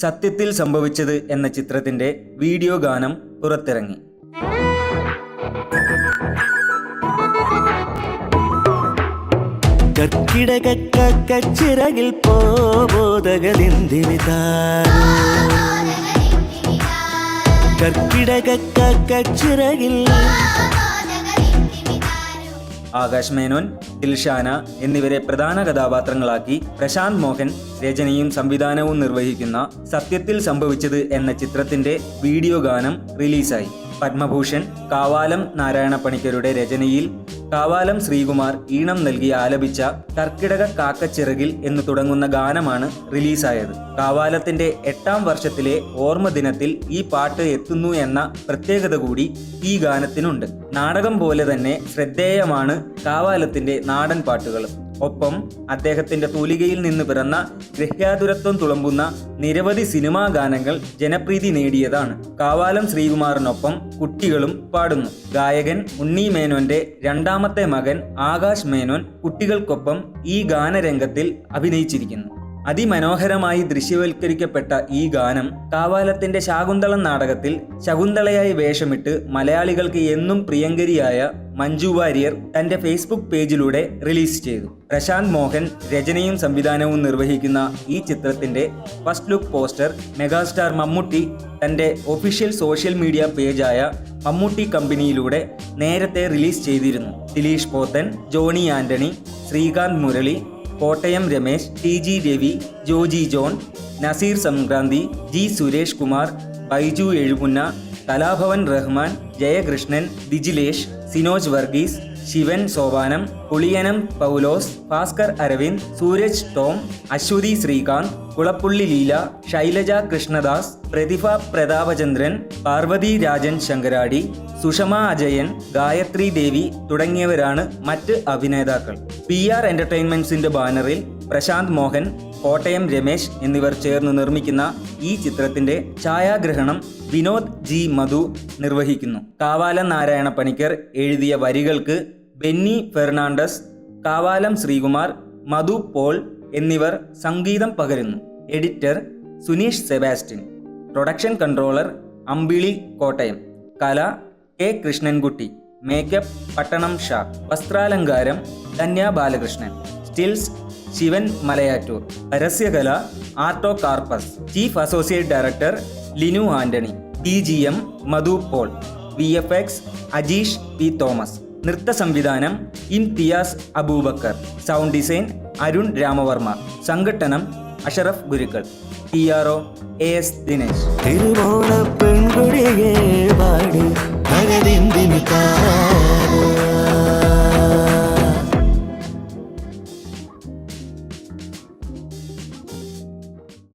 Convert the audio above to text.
സത്യത്തിൽ സംഭവിച്ചത് എന്ന ചിത്രത്തിന്റെ വീഡിയോ ഗാനം പുറത്തിറങ്ങി. കർക്കിടക പോകതിന്തിരിതാ പോബോധകലിന്തിമിതാരോ കർക്കിടക കച്ചിറകിൽ ആകാശ് മേനോൻ ദിൽഷാന എന്നിവരെ പ്രധാന കഥാപാത്രങ്ങളാക്കി പ്രശാന്ത് മോഹൻ രചനയും സംവിധാനവും നിർവഹിക്കുന്ന സത്യത്തിൽ സംഭവിച്ചത് എന്ന ചിത്രത്തിന്റെ വീഡിയോ ഗാനം റിലീസായി. പത്മഭൂഷൺ കാവാലം നാരായണ പണിക്കരുടെ രചനയിൽ കാവാലം ശ്രീകുമാർ ഈണം നൽകി ആലപിച്ച കർക്കിടക കാക്കച്ചിറകിൽ എന്ന് തുടങ്ങുന്ന ഗാനമാണ് റിലീസായത്. കാവാലത്തിന്റെ എട്ടാം വർഷത്തിലെ ഓർമ്മ ദിനത്തിൽ ഈ പാട്ട് എത്തുന്നു എന്ന പ്രത്യേകത കൂടി ഈ ഗാനത്തിനുണ്ട്. നാടകം പോലെ തന്നെ ശ്രദ്ധേയമാണ് കാവാലത്തിന്റെ നാടൻ പാട്ടുകളും. ഒപ്പം അദ്ദേഹത്തിന്റെ തൂലികയിൽ നിന്ന് പിറന്ന ഗൃഹ്യാതുരത്വം തുളമ്പുന്ന നിരവധി സിനിമാ ഗാനങ്ങൾ ജനപ്രീതി നേടിയതാണ്. കാവാലം ശ്രീകുമാറിനൊപ്പം കുട്ടികളും പാടുന്നു. ഗായകൻ ഉണ്ണി മേനോന്റെ രണ്ടാമത്തെ മകൻ ആകാശ് മേനോൻ കുട്ടികൾക്കൊപ്പം ഈ ഗാനരംഗത്തിൽ അഭിനയിച്ചിരിക്കുന്നു. അതിമനോഹരമായി ദൃശ്യവൽക്കരിക്കപ്പെട്ട ഈ ഗാനം കാവാലത്തിന്റെ ശാകുന്തളം നാടകത്തിൽ ശകുന്തളയായി വേഷമിട്ട് മലയാളികൾക്ക് എന്നും പ്രിയങ്കരിയായ മഞ്ജു വാര്യർ തന്റെ ഫേസ്ബുക്ക് പേജിലൂടെ റിലീസ് ചെയ്തു. പ്രശാന്ത് മോഹൻ രചനയും സംവിധാനവും നിർവഹിക്കുന്ന ഈ ചിത്രത്തിന്റെ first look poster megastar Mammootty തന്റെ ഒഫീഷ്യൽ സോഷ്യൽ മീഡിയ പേജായ മമ്മൂട്ടി കമ്പനിയിലൂടെ നേരത്തെ റിലീസ് ചെയ്തിരുന്നു. Dileesh Pothan Johny Antony Sreekanth Murali Kottayam Ramesh T G Ravi Joji John Naseer Sankranthi G Suresh Kumar Baiju Ezhupunna Kalabhavan Rahman Jayakrishnan Bijilesh Sinoj Varghese Shivan Sopanam Puliyanam Paulose Bhaskar Aravind Sooraj Tom Aswathy Sreekanth Kulappully Leela Shailaja Krishnadas Prathibha Prathapachandran Parvathy Rajan Sankaradi Sushama Ajayan Gayathri Devi തുടങ്ങിയവരാണ് മറ്റ് അഭിനേതാക്കൾ. P R എന്റർടൈൻമെന്റ്സിന്റെ ബാനറിൽ പ്രശാന്ത് മോഹൻ കോട്ടയം രമേശ് എന്നിവർ ചേർന്ന് നിർമ്മിക്കുന്ന ഈ ചിത്രത്തിന്റെ ഛായാഗ്രഹണം വിനോദ് ജി മധു നിർവഹിക്കുന്നു. കാവാലം നാരായണ പണിക്കർ എഴുതിയ വരികൾക്ക് Benny Fernandez Kavalam Sreekumar Madhu Paul എന്നിവർ സംഗീതം പകരുന്നു. Editor Suneesh Sebastian. Production controller Ambili Kottayam. കല കെ കൃഷ്ണൻകുട്ടി. മേക്കപ്പ് പട്ടണം ഷാ. വസ്ത്രാലങ്കാരം Dhanya Balakrishnan. Stills Shivan Malayattoor. പരസ്യകല Artocarpus. Chief associate director Linu Antony. T G M Madhu Paul. V F X Ajeesh P Thomas. നൃത്ത സംവിധാനം Imtiaz Abubakar. Sound design Arun Ramavarma. സംഘട്ടനം Ashraf Gurukkal. T R O A S Dinesh. തിരുവോണ പെൺകുടിയെ പാടി